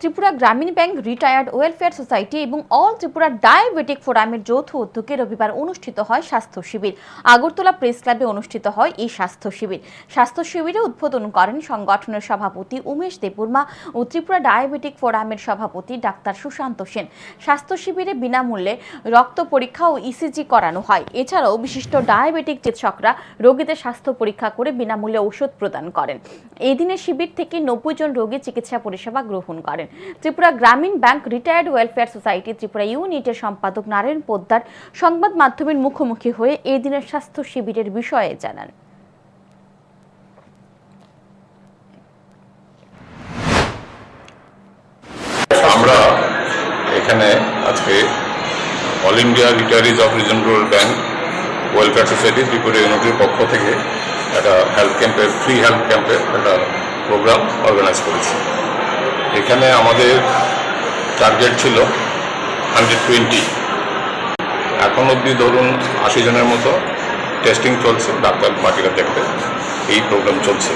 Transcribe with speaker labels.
Speaker 1: Tripura Gramin bank retired welfare society এবং all Tripura diabetic ফোরামের যৌথ উদ্যোগে রবিবার অনুষ্ঠিত হয় স্বাস্থ্য শিবির। আগরতলা প্রেস ক্লাবে অনুষ্ঠিত হয় এই স্বাস্থ্য শিবির। স্বাস্থ্য শিবিরে উদ্বোধন করেন সংগঠনের সভাপতি উমেশ দেববর্মা ও ত্রিপুরা ডায়াবেটিক ফোরামের সভাপতি ডাক্তার সুশান্ত সেন। স্বাস্থ্য শিবিরে বিনামূল্যে রক্ত পরীক্ষা ও ইসিজি করানো হয়। এছাড়াও বিশিষ্ট ডায়াবেটিক চিকিৎসকরা রোগীদের স্বাস্থ্য পরীক্ষা করে বিনামূল্যে ঔষধ প্রদান করেন। এই দিনের শিবির থেকে নব্বই জন রোগী চিকিৎসা পরিষেবা গ্রহণ করেন। Tripura Gramin bank retired welfare society Tripura ইউনিটের সম্পাদক নারায়ণ পোদ্দার সংবাদ মাধ্যমের মুখোমুখি হয়ে এই দিনের স্বাস্থ্য শিবিরের বিষয়ে জানান।
Speaker 2: আমরা এখানে আজকে all India retirees of region rural bank welfare society Tripura ইউনিটির পক্ষ থেকে একটা হেলথ ক্যাম্পের ফ্রি হেলথ ক্যাম্পের একটা প্রোগ্রাম অর্গানাইজ করেছি। এখানে আমাদের টার্গেট ছিল হান্ড্রেড টোয়েন্টি এখন অবধি ধরুন আশি জনের মতো টেস্টিং চলছে, ডাক্তার বাকিরা দেখবে, এই প্রোগ্রাম চলছে।